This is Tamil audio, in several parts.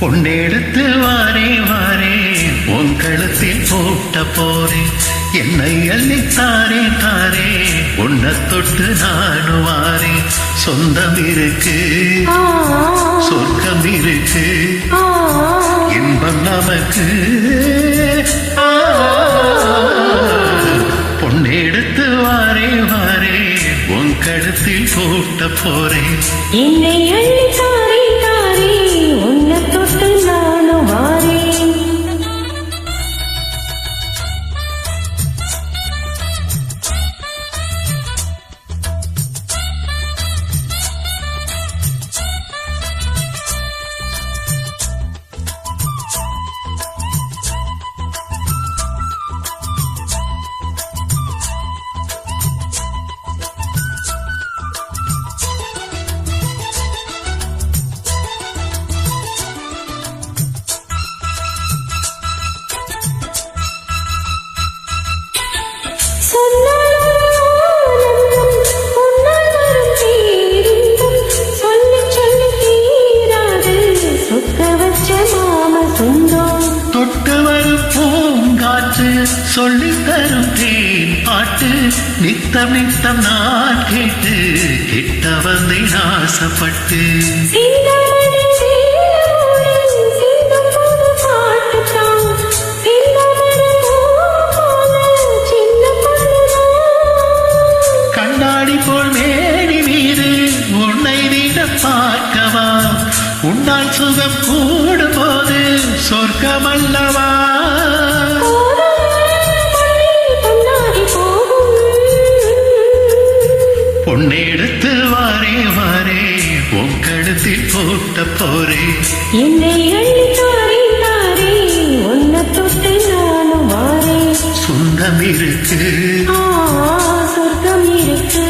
பொன்னெடுத்து வாரே வாரே. உன் கழுத்தில் போட்ட போரே என்னை அள்ளி தாரே. தாரே உன்னை தொட்டு நானு வாரே சொந்தம் இருக்கு. சொர்க்கம் இருக்கு. இன்பம் நமக்கு. பொன்னெடுத்து வாரே வாரே. உன் கழுத்தில் போட்ட போரே என்னை அள்ளி பூங்காற்று சொல்லி தரும் தேன் பாட்டு நித்தம் நித்தம் நான் கேட்டு கிட்ட வந்தேன் ஆசைப்பட்டு. கண்ணாடி போல் மேடி மீது உன்னை நீட பார்க்கவா? உன்னால் சுகம் கூடும் போது சொர்க்கமல்லவா? பொன்னெடுத்து வாரே வாரே. உன் கழுத்தில் போட்ட போரே. என்னை அள்ளி தாரே தாரே. உன்னை தொட்டு நானும் வாரேன் சொந்தம் இருக்கு. சொர்க்கம் இருக்கு.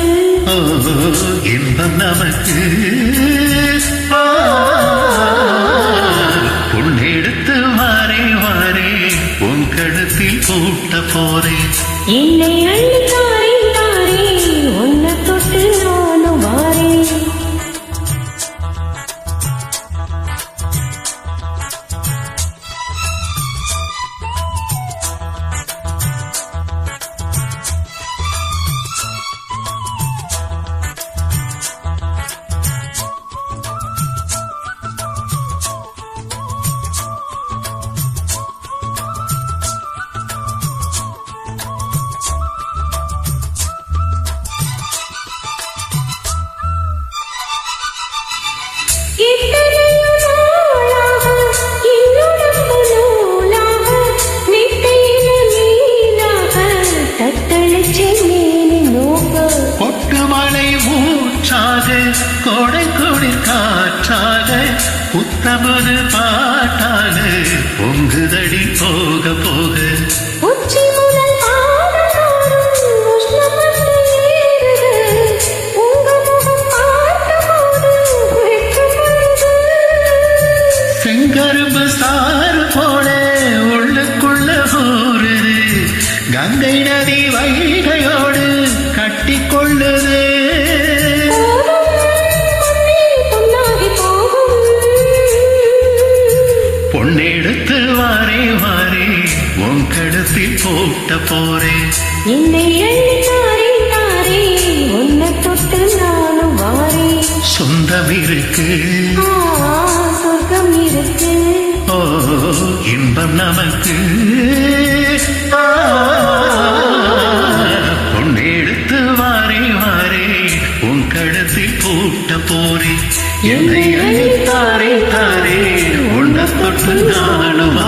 இன்பம் நமக்கு. ஆ, பொன்னெடுத்து வாரே வாரே. உன் கழுத்தில் போட்ட போரே. என்னை அள்ளி மலை மூச்சாக கொடை கொடி காற்றாக புத்தமது பாட்டாக பொங்குதடி போக போக கங்கை நதி வைகையோடு கட்டி கொள்ளுது போதும் மண்ணே பொன்னாகி போகும். பொன்னெடுத்து வாரே வாரே உன் கடத்தில் போட்ட போரே என்னை சொந்தம் இருக்கு. சொர்க்கம் இருக்கு. ஓ இன்பம் நமக்கு. ஆ, போரே என்னை அழைத்தாரே தாரே. உன்னை தொட்டு நானும்